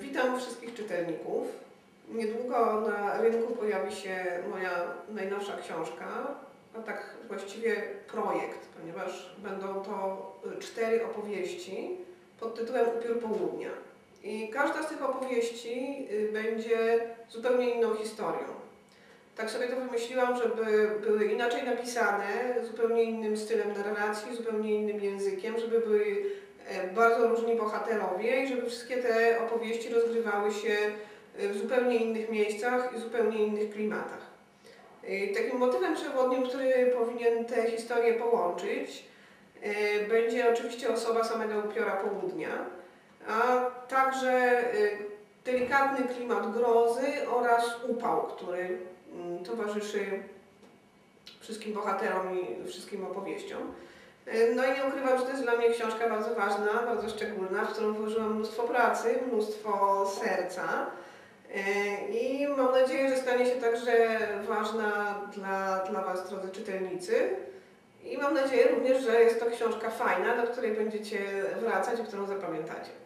Witam wszystkich czytelników. Niedługo na rynku pojawi się moja najnowsza książka, a tak właściwie projekt, ponieważ będą to cztery opowieści pod tytułem Upiór Południa. I każda z tych opowieści y, będzie zupełnie inną historią. Tak sobie to wymyśliłam, żeby były inaczej napisane, zupełnie innym stylem narracji, zupełnie innym językiem, żeby były bardzo różni bohaterowie i żeby wszystkie te opowieści rozgrywały się e, w zupełnie innych miejscach i zupełnie innych klimatach. I takim motywem przewodnim, który powinien te historie połączyć, e, będzie oczywiście osoba samego upiora południa, a także delikatny klimat grozy oraz upał, który Mm, towarzyszy wszystkim bohaterom i wszystkim opowieściom. E, no i nie ukrywam, że to jest dla mnie książka bardzo ważna, bardzo szczególna, w którą włożyłam mnóstwo pracy, mnóstwo serca. E, I mam nadzieję, że stanie się także ważna dla, dla Was, drodzy czytelnicy. I mam nadzieję również, że jest to książka fajna, do której będziecie wracać i którą zapamiętacie.